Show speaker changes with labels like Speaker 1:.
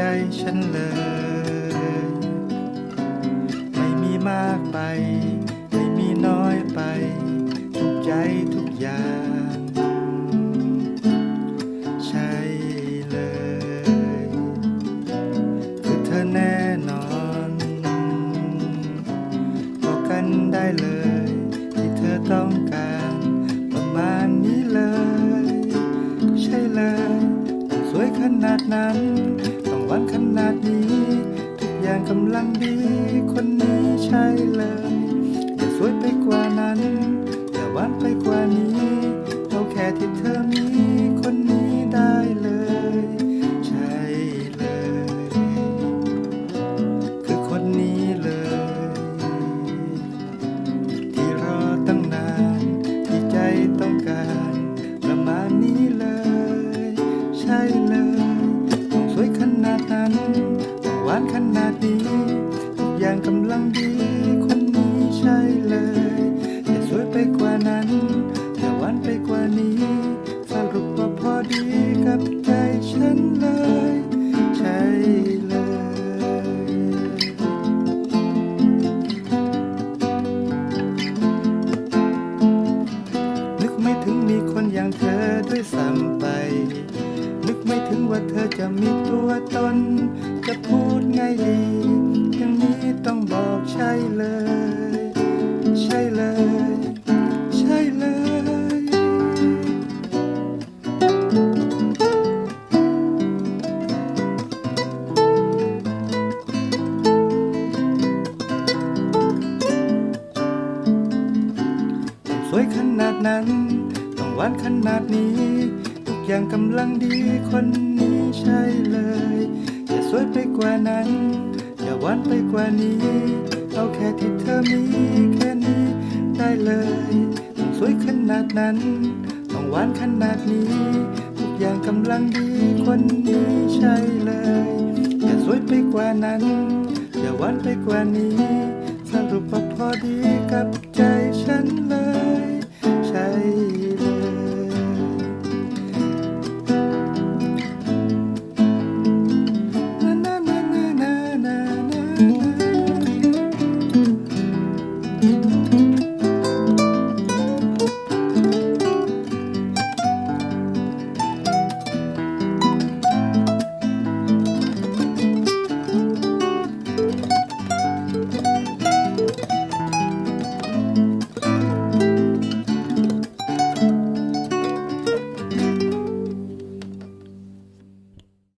Speaker 1: ฉันเลย ไม่มีมากไป ไม่มีน้อยไป ทุกใจทุกอย่าง ใช่เลย คือเธอแน่นอนบอกกันได้เลย ที่เธอต้องการประมาณนี้เลย ใช่เลย สวยขนาดนั้น หวานขนาดนี้ ทุกอย่างกำลังดี คนนี้ใช่เลย อย่าสวยไปกว่านั้น อย่าหวานไปกว่านี้เอาแค่ที่เธอมี ไม่ถึงมีคนอย่างเธอด้วยซ้ำไป นึกไม่ถึงว่าเธอจะมีตัวตน จะพูดไงดี อย่างนี้ต้องบอกใช่เลย นาดนั้น ต้องหวานขนาดนี้ ทุกอย่างกำลังดีคนนี้ใช่เลย อย่าสวยไปกว่านั้น อย่าหวานไปกว่านี้ เอาแค่ที่เธอมีแค่นี้ได้เลย ต้องสวยขนาดนั้น ต้องหวานขนาดนี้ ทุกอย่างกำลังดีคนนี้ใช่เลย อย่าสวยไปกว่านั้น อย่าหวานไปกว่านี้ สรุปว่าพอดีกับใจ